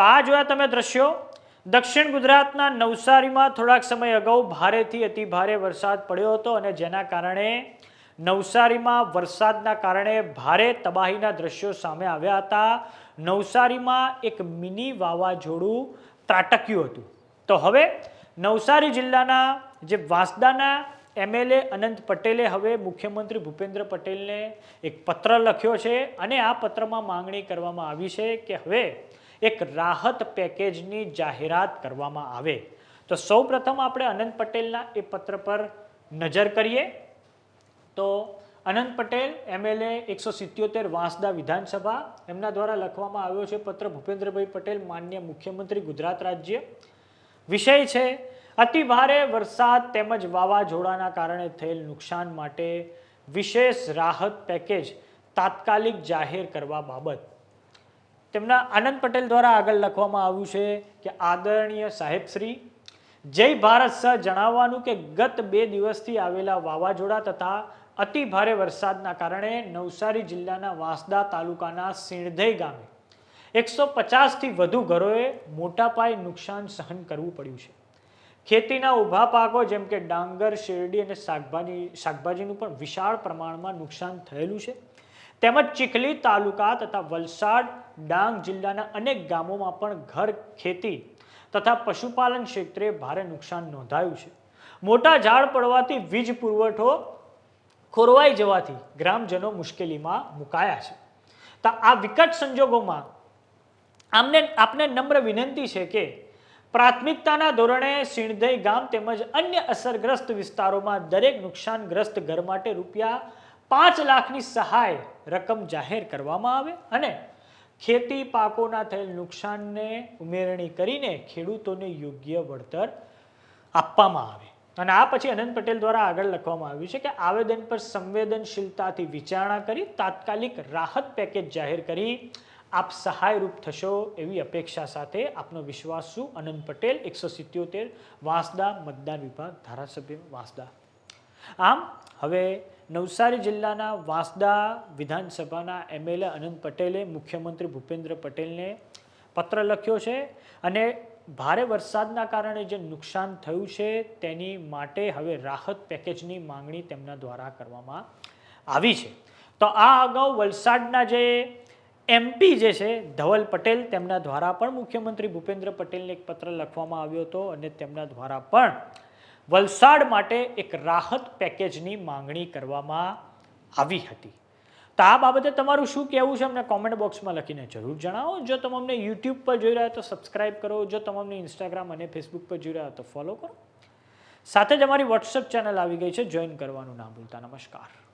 તો આ જોયા તમે દ્રશ્યો. દક્ષિણ ગુજરાતના નવસારીમાં થોડાક સમય અગાઉ ભારેથી અતિ ભારે વરસાદ પડ્યો હતો અને જેના કારણે નવસારીમાં વરસાદના કારણે ભારે તબાહીના દ્રશ્યો સામે આવ્યા હતા. નવસારીમાં એક મિની વાવાઝોડું ત્રાટક્યું હતું. તો હવે નવસારી જિલ્લાના જે વાંસદાના એમએલએ અનંત પટેલે હવે મુખ્યમંત્રી ભૂપેન્દ્ર પટેલને એક પત્ર લખ્યો છે અને આ પત્રમાં માંગણી કરવામાં આવી છે કે હવે એક રાહત પેકેજની જાહેરાત કરવામાં આવે. તો સૌપ્રથમ આપણે અનંત પટેલના એ પત્ર પર નજર કરીએ. તો અનંત પટેલ એમએલએ એકસો સિત્યોતેર વાંસદા વિધાનસભા, એમના દ્વારા લખવામાં આવ્યો છે પત્ર ભૂપેન્દ્રભાઈ પટેલ, માન્ય મુખ્યમંત્રી, ગુજરાત રાજ્ય. વિષય છે, અતિ ભારે વરસાદ તેમજ વાવાઝોડાના કારણે થયેલ નુકસાન માટે વિશેષ રાહત પેકેજ તાત્કાલિક જાહેર કરવા બાબત. તેમના આનંદ પટેલ દ્વારા આગળ લખવામાં આવ્યું છે કે આદરણીય સાહેબશ્રી જય ભારત સહ જણાવવાનું કે ગત બે દિવસથી આવેલા વાવાઝોડા તથા અતિ ભારે વરસાદના કારણે નવસારી જિલ્લાના વાંસદા તાલુકાના સિણધઈ ગામે એકસો પચાસથી વધુ ઘરોએ મોટા પાયે નુકસાન સહન કરવું પડ્યું છે. ખેતીના ઊભા પાકો જેમ કે ડાંગર, શેરડી અને શાકભાજી, શાકભાજીનું પણ વિશાળ પ્રમાણમાં નુકસાન થયેલું છે. તેમજ ચીખલી તાલુકા તથા વલસાડ, ડાંગ જિલ્લાના અનેક ગામોમાં પણ ઘર, ખેતી તથા પશુપાલન ક્ષેત્રે ભારે નુકસાન નોંધાયું છે. મોટા ઝાડ પડવાથી વીજ પુરવઠો ખોરવાઈ જવાથી ગ્રામજનો મુશ્કેલીમાં મુકાયા છે. તો આ વિકટ સંજોગોમાં આમને, આપને નમ્ર વિનંતી છે કે પ્રાથમિકતાના ધોરણે સિણધઈ ગામ તેમજ અન્ય અસરગ્રસ્ત વિસ્તારોમાં દરેક નુકસાનગ્રસ્ત ઘર માટે રૂપિયા પાંચ લાખની સહાય રકમ જાહેર કરવામાં આવે અને ખેતી પાકોના થયેલ નુકસાનને ઉમેરણી કરીને ખેડૂતોને યોગ્ય વળતર આપવામાં આવે. અને આ પછી અનંત પટેલ દ્વારા આગળ લખવામાં આવ્યું છે કે આવેદન પર સંવેદનશીલતાથી વિચારણા કરી, તાત્કાલિક રાહત પેકેજ જાહેર કરી, આપ સહાયરૂપ થશો એવી અપેક્ષા સાથે આપનો વિશ્વાસ અનંત પટેલ, એકસો સિત્યોતેર, વાંસદા મતદાન વિભાગ ધારાસભ્ય વાંસદા. આમ, હવે નવસારી જિલ્લાના વાંસદા વિધાનસભાના એમએલએ અનંત પટેલે મુખ્યમંત્રી ભૂપેન્દ્ર પટેલને પત્ર લખ્યો છે અને ભારે વરસાદના કારણે જે નુકસાન થયું છે તેની માટે હવે રાહત પેકેજની માંગણી તેમના દ્વારા કરવામાં આવી છે. તો આ અગાઉ વલસાડના જે એમપી જે છે, ધવલ પટેલ, તેમના દ્વારા પણ મુખ્યમંત્રી ભૂપેન્દ્ર પટેલને એક પત્ર લખવામાં આવ્યો હતો અને તેમના દ્વારા પણ વલસાડ માટે એક રાહત પેકેજની માંગણી કરવામાં આવી હતી. તો આ બાબતે તમારું શું કહેવું છે? અમને કોમેન્ટ બોક્સમાં લખીને જરૂર જણાવો. જો તમે અમને યુટ્યુબ પર જોઈ રહ્યા તો સબસ્ક્રાઇબ કરો. જો તમે અમને ઇન્સ્ટાગ્રામ અને ફેસબુક પર જોઈ રહ્યા તો ફોલો કરો. સાથે જ અમારી વોટ્સઅપ ચેનલ આવી ગઈ છે. જોઈન કરવાનું ના ભૂલતા. નમસ્કાર.